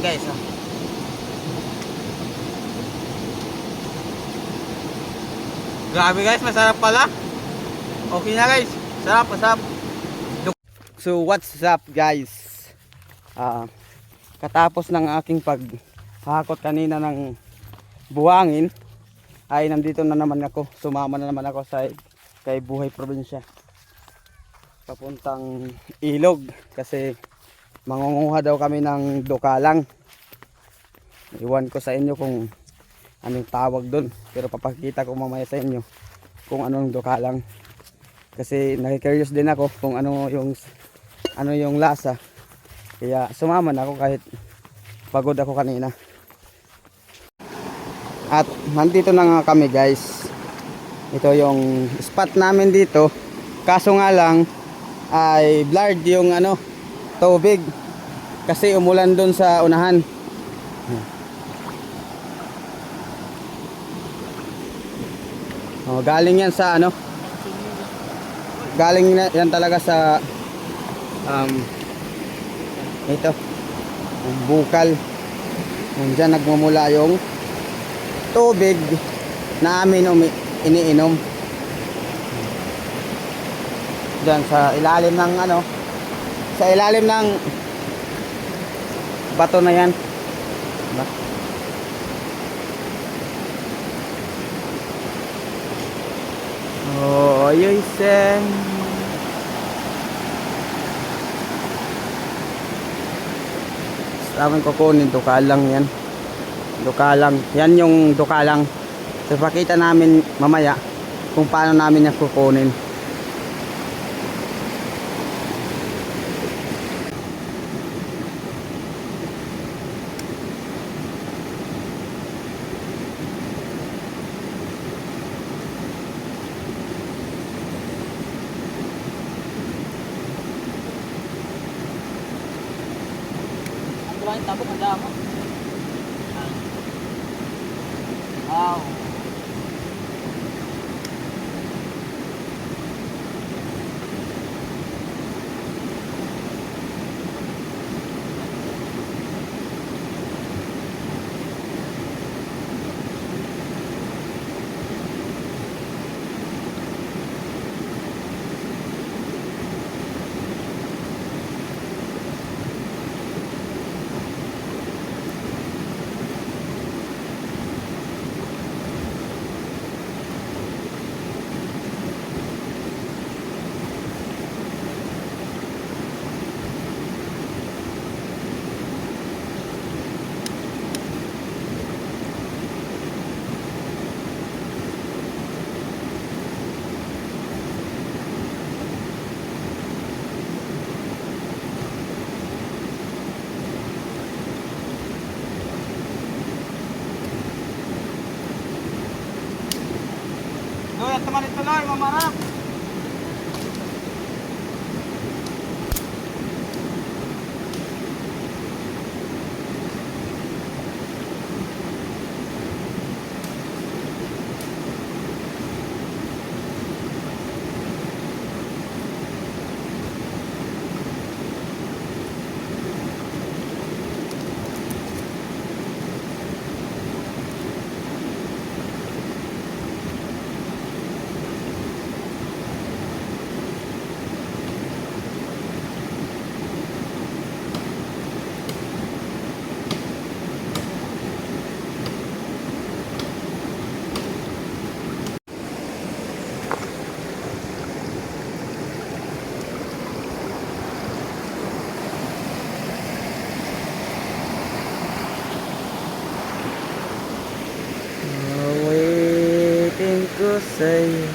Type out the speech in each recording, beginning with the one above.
guys. Oh. Grabe guys, masarap pala. Okay na guys. Sarap, masarap. So what's up guys? Ah, katapos ng aking paghakot kanina ng buhangin ay nandito na naman ako. Sumama na naman ako sa kay Buhay Probinsya. Papuntang Ilog kasi mangunguha daw kami ng dukalang. Iwan ko sa inyo kung anong tawag doon. Pero papakita ko mamaya sa inyo kung anong dukalang. Kasi nakikurious din ako kung ano yung ano yung lasa. Kaya sumama na ako kahit pagod ako kanina. At nandito na nga kami guys. Ito yung spot namin dito. Kaso nga lang ay blurred yung ano tubig kasi umulan doon sa unahan. Oh, galing yan sa ano? Galing yan talaga sa um ito. Bukal. Diyan nagmumula yung tubig na amin umi- iniinom. Diyan sa ilalim ng ano sa ilalim ng bato na yan. Diba? Oh, ayoy sen. Sa amin kukunin, dukalang yan. Dukalang. Yan yung dukalang. So, pakita namin mamaya kung paano namin yan kukunin. Kumain tabok ang damo. Wow. どうやってまで行ったの？今まだ ko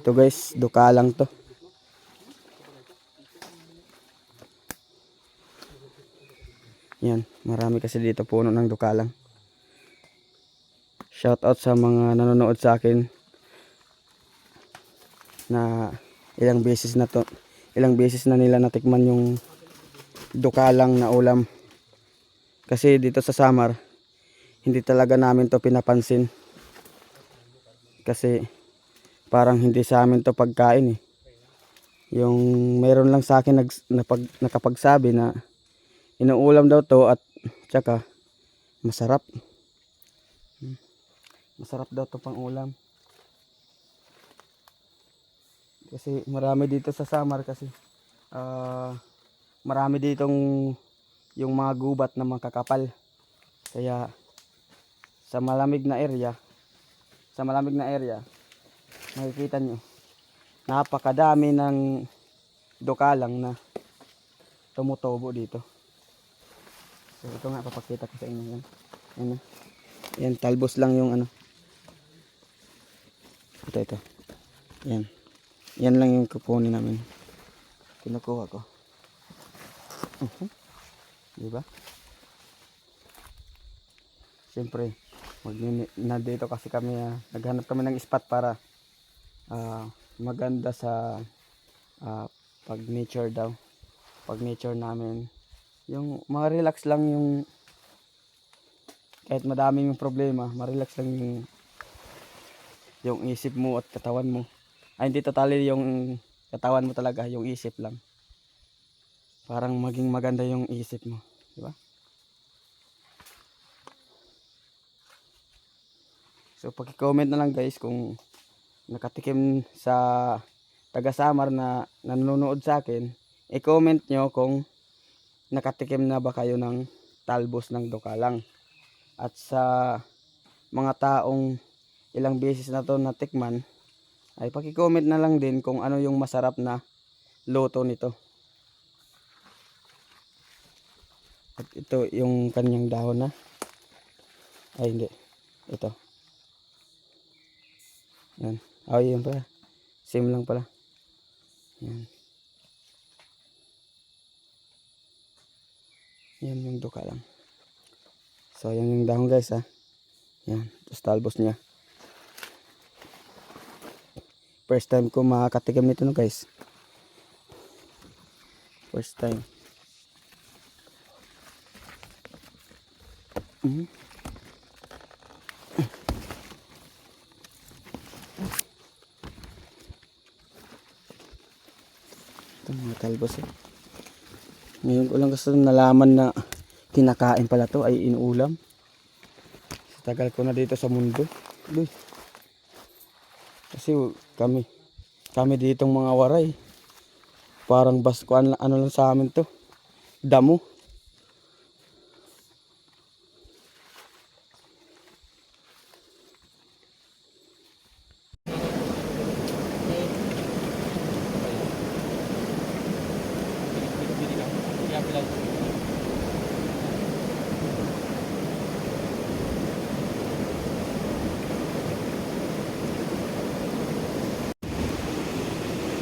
Ito guys, duka lang to. Yan, marami kasi dito puno ng dukalang. Shout out sa mga nanonood sa akin na ilang beses na to, ilang beses na nila natikman yung dukalang na ulam. Kasi dito sa Samar, hindi talaga namin to pinapansin. Kasi parang hindi sa amin to pagkain eh. Yung meron lang sa akin nag, napag, nakapagsabi na inuulam daw to at tsaka masarap. Hmm. Masarap daw to pang ulam. Kasi marami dito sa Samar kasi ah marami ditong yung mga gubat na makakapal. Kaya sa malamig na area, sa malamig na area, makikita nyo, napakadami ng dukalang na tumutubo dito. So ito nga papakita ko sa inyo yan. Yan, yan talbos lang yung ano. Ito ito. Yan. Yan lang yung kukunin namin. Kinukuha ko. Mhm. Di ba? Siyempre, magni- na dito kasi kami ah, naghanap kami ng spot para ah, maganda sa ah, pag nature daw. Pag nature namin. Yung mga relax lang yung kahit madami yung problema, ma-relax lang yung yung isip mo at katawan mo. Ay hindi totally yung katawan mo talaga, yung isip lang. Parang maging maganda yung isip mo, di ba? So paki-comment na lang guys kung nakatikim sa taga Samar na nanonood sa akin, i-comment nyo kung nakatikim na ba kayo ng talbos ng dukalang. At sa mga taong ilang beses na to natikman, ay paki-comment na lang din kung ano yung masarap na luto nito. At ito yung kanyang dahon na. Ay hindi. Ito. Yan. Ay, yun pala. Same lang pala. Yan. Yan yung duka lang. So, yan yung dahon guys ha. Yan. Tapos talbos niya. First time ko makakatikim nito no guys. First time. Mhm. Ito mga talbos eh. Ngayon ko lang kasi nalaman na kinakain pala to ay inuulam. Tagal ko na dito sa mundo. Uy. Kasi kami, kami ditong mga waray. Parang baskuan ano lang sa amin to. Damo.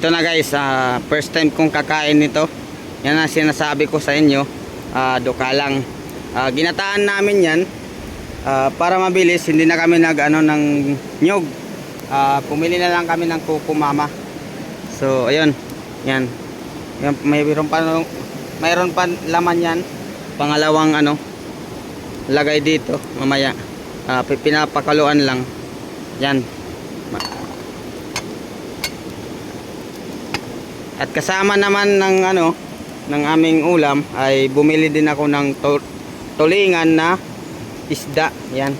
Ito na guys, ah, first time kong kakain nito. Yan ang sinasabi ko sa inyo. Uh, dukalang. Ah, ginataan namin yan ah, para mabilis. Hindi na kami nag ano, ng nyog. Ah, pumili na lang kami ng kuko mama. So, ayun. Yan. yan mayroon pa mayroon pa laman yan. Pangalawang ano lagay dito mamaya. Pi- pinapakaluan lang. Yan. At kasama naman ng ano ng aming ulam ay bumili din ako ng to- tulingan na isda. Yan.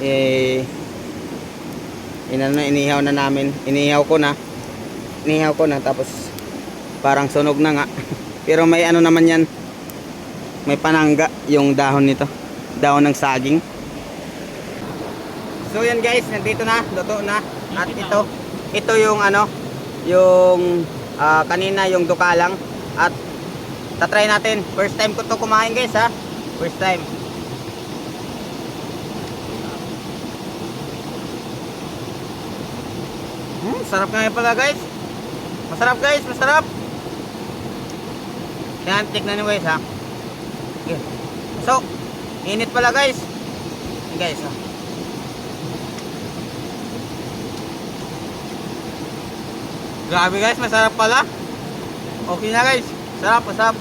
Eh inano inihaw na namin. Inihaw ko na. Inihaw ko na tapos parang sunog na nga. Pero may ano naman yan. May panangga yung dahon nito. Dahon ng saging. So yan guys, nandito na, luto na. At ito, ito yung ano, yung ah, kanina yung dukalang at tatry natin. First time ko to kumain guys ha. First time. Hmm. Sarap nga pala guys. Masarap guys, masarap. Yan, tignan nyo guys ha. So, init pala guys. Guys ha. Grabe guys, masarap pala. Okay na guys. Sarap, masarap.